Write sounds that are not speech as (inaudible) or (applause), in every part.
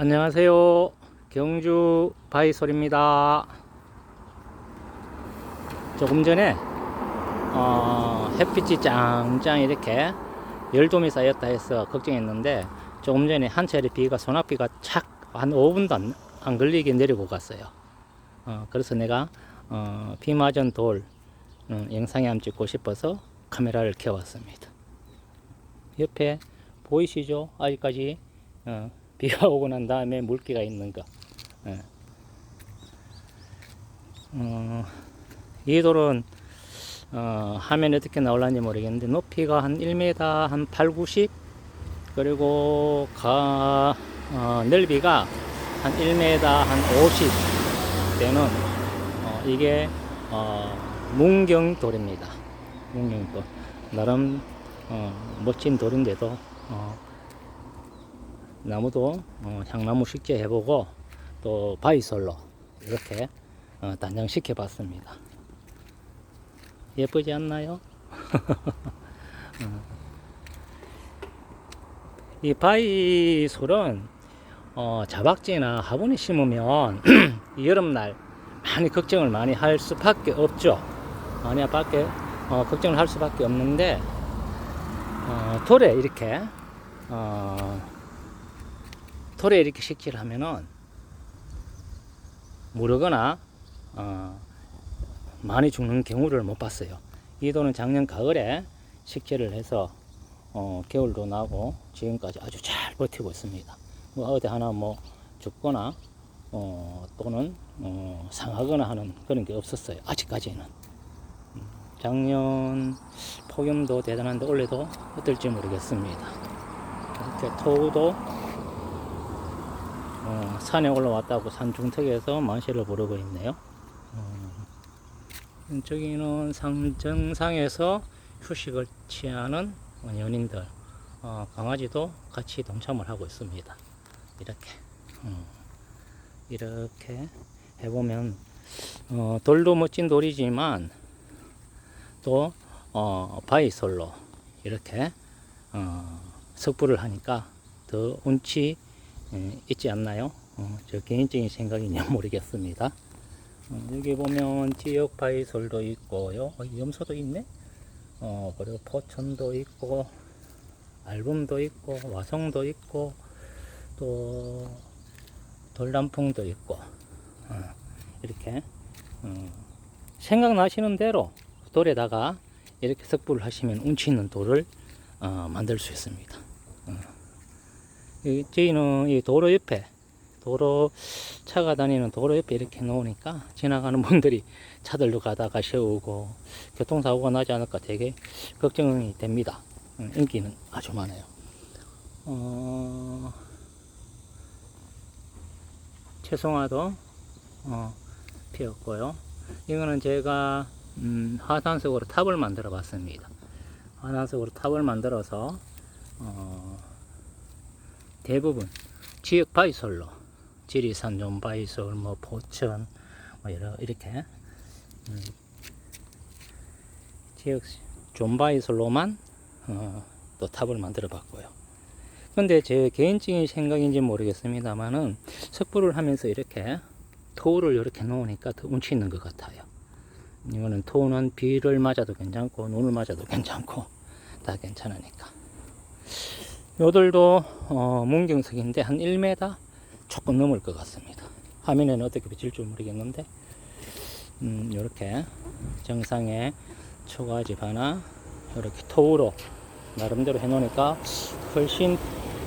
안녕하세요. 경주 바이솔입니다. 조금 전에 어, 햇빛이 짱짱 이렇게 열돔이 쌓였다 해서 걱정했는데 조금 전에 한 차례 비가 소낙비가 착 한 5분도 안, 안 걸리게 내리고 갔어요. 어, 그래서 내가 어, 비 맞은 돌 음, 영상에 한번 찍고 싶어서 카메라를 켜왔습니다. 옆에 보이시죠? 아직까지 어, 비가 오고 난 다음에 물기가 있는 거. 예. 어, 이 돌은 어, 화면에 어떻게 나올는지 모르겠는데 높이가 한 1m 한 8, 90 그리고 가, 어, 넓이가 한 1m 한 50 되는 어, 이게 어, 문경돌입니다. 문경돌. 나름 어, 멋진 돌인데도 어, 나무도 어, 향나무 식재 해보고 또 바이솔로 이렇게 어, 단장시켜 봤습니다. 예쁘지 않나요? (laughs) 어. 이 바이솔은 어, 자박지나 화분에 심으면 이 (clears throat) 여름날 많이 걱정을 많이 할 수밖에 없죠. 많이 밖에 어, 걱정을 할 수밖에 없는데 어, 돌에 이렇게 어, 돌에 이렇게 식재를 하면은 무르거나 어, 많이 죽는 경우를 못 봤어요. 이 돌은 작년 가을에 식재를 해서 어, 겨울도 나고 지금까지 아주 잘 버티고 있습니다. 뭐 어디 하나 뭐 죽거나 어, 또는 어, 상하거나 하는 그런 게 없었어요. 아직까지는. 음, 작년 폭염도 대단한데 올해도 어떨지 모르겠습니다. 이렇게 토우도 어, 산에 올라왔다고 산 중턱에서 만시를 부르고 있네요. 어, 저기는 상 정상에서 휴식을 취하는 연인들, 어, 강아지도 같이 동참을 하고 있습니다. 이렇게 어, 이렇게 해보면 어, 돌도 멋진 돌이지만 또 어, 바이솔로 이렇게 어, 석불을 하니까 더 운치 예, 있지 않나요? 어, 저 개인적인 생각이냐 (laughs) 모르겠습니다. 어, 여기 보면 지역 바이솔도 있고요. 어, 염소도 있네. 어, 그리고 포천도 있고 알붐도 있고 와성도 있고 또 돌단풍도 있고 어, 이렇게 어, 생각나시는 대로 돌에다가 이렇게 석불을 하시면 운치 있는 돌을 어, 만들 수 있습니다. 어. 이, 저희는 이 도로 옆에 도로 차가 다니는 도로 옆에 이렇게 놓으니까 지나가는 분들이 차들로 가다가 세우고 교통사고가 나지 않을까 되게 걱정이 됩니다. 음, 인기는 아주 많아요. 어, 채송화도 어, 피었고요. 이거는 제가 음, 화산석으로 탑을 만들어 봤습니다. 화산석으로 탑을 만들어서 어, 대부분 지역 바이솔로 지리산 좀 바이솔 뭐 포천 뭐 여러 이렇게 음, 지역 존바이솔로만 어, 또 탑을 만들어 봤고요. 근데 제 개인적인 생각인지 모르겠습니다만은 석불을 하면서 이렇게 토우를 이렇게 놓으니까 더 운치 있는 것 같아요. 이거는 토우는 비를 맞아도 괜찮고 눈을 맞아도 괜찮고 다 괜찮으니까. 요들도 어, 문경석인데 한 1m 조금 넘을 것 같습니다. 화면에는 어떻게 비칠지 모르겠는데 음, 이렇게 정상에 초가집 하나 이렇게 토우로 나름대로 해놓으니까 훨씬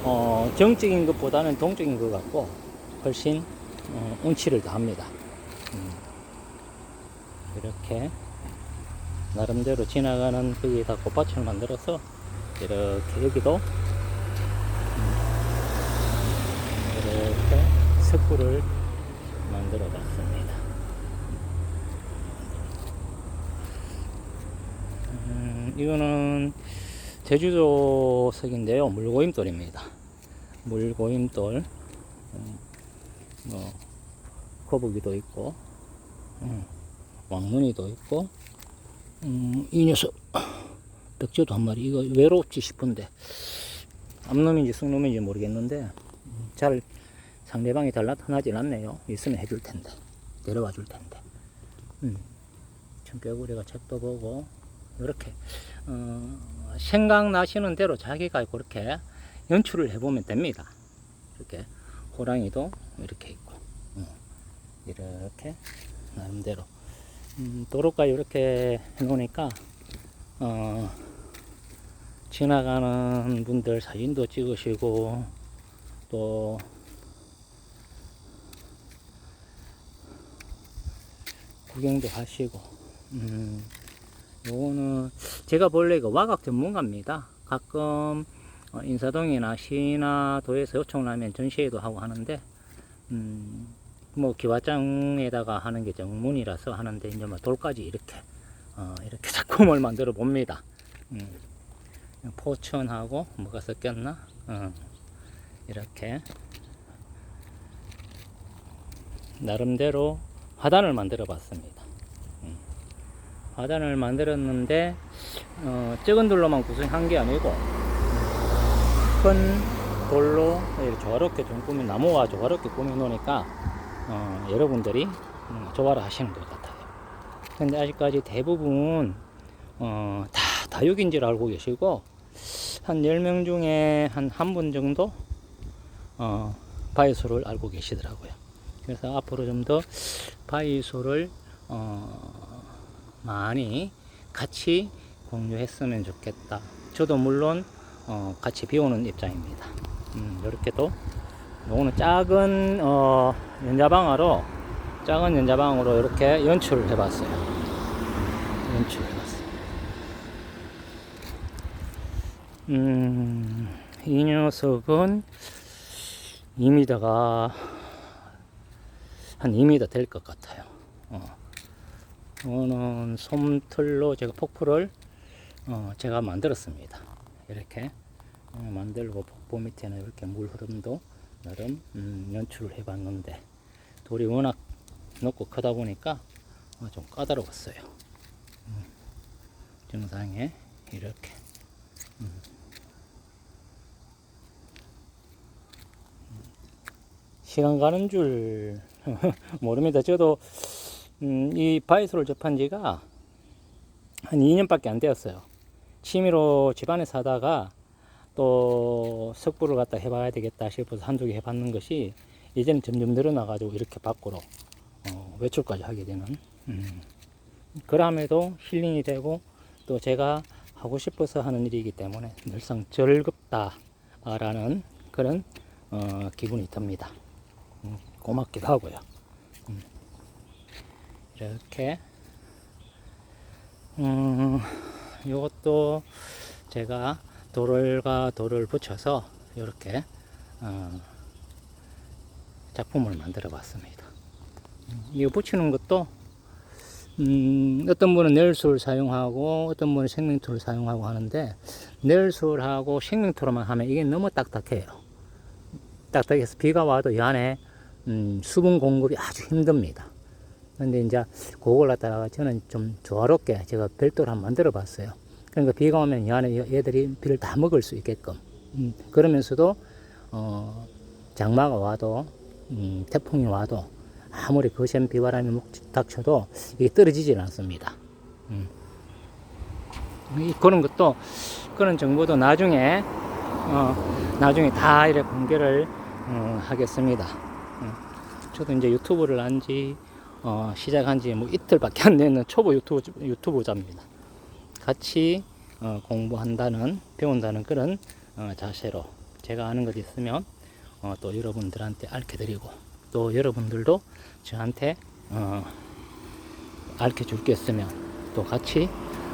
어, 정적인 것보다는 동적인 것 같고 훨씬 어, 운치를 더합니다. 음, 이렇게 나름대로 지나가는 거기에다 꽃밭을 만들어서 이렇게 여기도 이렇게 석굴을 만들어 봤습니다. 음, 이거는 제주도석인데요. 물고임돌입니다. 물고임돌. 음, 뭐, 거북이도 있고, 음, 왕눈이도 있고, 음, 이 녀석, 백조도 한 마리. 이거 외롭지 싶은데, 암놈인지 쑥놈인지 모르겠는데, 잘 상대방이 달라터나질 않네요. 있으면 해줄 텐데. 데려와 줄 텐데. 음. 청개구리가 책도 보고, 이렇게, 어, 생각나시는 대로 자기가 그렇게 연출을 해보면 됩니다. 이렇게, 호랑이도 이렇게 있고, 어, 이렇게, 나름대로. 음, 도로가 이렇게 해놓으니까, 어, 지나가는 분들 사진도 찍으시고, 또, 구경도 하시고, 음, 요거는 제가 본래 그 와각 전문가입니다. 가끔 어, 인사동이나 시나 도에서 요청을 하면 전시회도 하고 하는데, 음, 뭐 기와장에다가 하는 게 정문이라서 하는데 이제 뭐 돌까지 이렇게 어, 이렇게 (laughs) 작품을 만들어 봅니다. 음, 포천하고 뭐가 섞였나? 어, 이렇게 나름대로 화단을 만들어 봤습니다. 음, 화단을 만들었는데 어, 적은 돌로만 구성한 게 아니고 큰 돌로 조화롭게 좀 꾸민 나무와 조화롭게 꾸며 놓으니까 어, 여러분들이 음, 좋아를 하시는 것 같아요. 근데 아직까지 대부분 어, 다 다육인 줄 알고 계시고 한 10명 중에 한 한 분 정도 어, 바이소를 알고 계시더라고요. 그래서 앞으로 좀 더 바이소를 어, 많이 같이 공유했으면 좋겠다. 저도 물론 어, 같이 비우는 입장입니다. 음, 이렇게 또 요거는 작은 어, 연자방으로 작은 연자방으로 이렇게 연출을 해봤어요. 해봤어요. 음, 이 녀석은 2m가 한 2m 될 것 같아요. 어. 이거는 솜틀로 제가 폭포를 어, 제가 만들었습니다. 이렇게 어, 만들고 폭포 밑에는 이렇게 물 흐름도 나름 음, 연출을 해봤는데 돌이 워낙 높고 크다 보니까 어, 좀 까다로웠어요. 음, 정상에 이렇게 음. 시간 가는 줄 (laughs) 모릅니다. 저도 음, 이 바이소를 접한 지가 한 2년밖에 안 되었어요. 취미로 집안에 사다가 또 석부를 갖다 해봐야 되겠다 싶어서 한두 개 해봤는 것이 이제는 점점 늘어나가지고 이렇게 밖으로 어, 외출까지 하게 되는 음. 그럼에도 힐링이 되고 또 제가 하고 싶어서 하는 일이기 때문에 늘상 즐겁다라는 그런 어, 기분이 듭니다. 음, 고맙기도 하고요. 음. 이렇게 음, 이것도 제가 돌과 돌을 붙여서 이렇게 어, 작품을 만들어 봤습니다. 음, 이거 붙이는 것도 음, 어떤 분은 넬술 사용하고 어떤 분은 생명토를 사용하고 하는데 넬술하고 생명토로만 하면 이게 너무 딱딱해요. 딱딱해서 비가 와도 이 안에 음, 수분 공급이 아주 힘듭니다. 근데 이제 그걸 갖다가 저는 좀 조화롭게 제가 별도로 한번 만들어 봤어요. 그러니까 비가 오면 이 안에 얘들이 비를 다 먹을 수 있게끔. 음, 그러면서도, 어, 장마가 와도, 음, 태풍이 와도, 아무리 거센 비바람이 목 닥쳐도 이게 떨어지질 않습니다. 음. 이- 그런 것도, 그런 정보도 나중에, 어, 나중에 다 이렇게 공개를, 어, 하겠습니다. 음. 저도 이제 유튜브를 한지, 어, 시작한 지 뭐 이틀밖에 안 되는 초보 유튜브, 유튜브자입니다. 같이 어, 공부한다는, 배운다는 그런 어, 자세로 제가 아는 것 있으면 어, 또 여러분들한테 알게 드리고 또 여러분들도 저한테 어, 알게 줄게 있으면 또 같이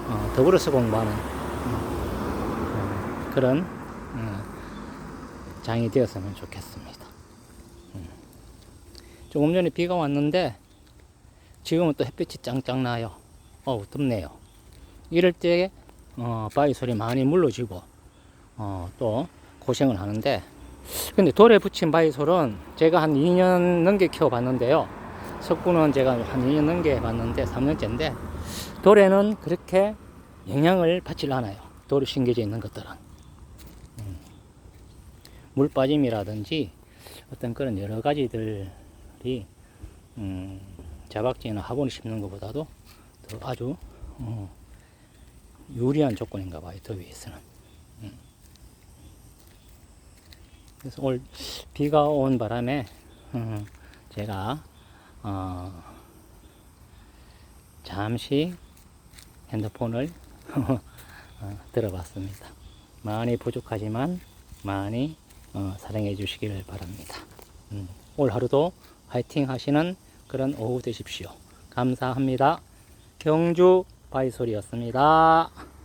어, 더불어서 공부하는 어, 어, 그런 어, 장이 되었으면 좋겠습니다. 음. 조금 전에 비가 왔는데 지금은 또 햇빛이 짱짱 나요. 어우 덥네요. 이럴 때 어, 바위 소리 많이 물러지고 어, 또 고생을 하는데 근데 돌에 붙인 바위솔은 제가 한 2년 넘게 키워봤는데요. 석구는 제가 한 2년 넘게 해봤는데 3년째인데 돌에는 그렇게 영향을 받질 않아요. 돌이 심겨져 있는 것들은 음. 물 빠짐이라든지 어떤 그런 여러 가지들 이 음, 자박지나 화분을 심는 것보다도 더 아주 어, 유리한 조건인가 봐요 더위에서는 음. 그래서 올 비가 온 바람에 음, 제가 어, 잠시 핸드폰을 (laughs) 어, 들어봤습니다. 많이 부족하지만 많이 어, 사랑해 주시길 바랍니다. 음, 올 하루도 화이팅 하시는 그런 오후 되십시오. 감사합니다. 경주 바이솔이었습니다.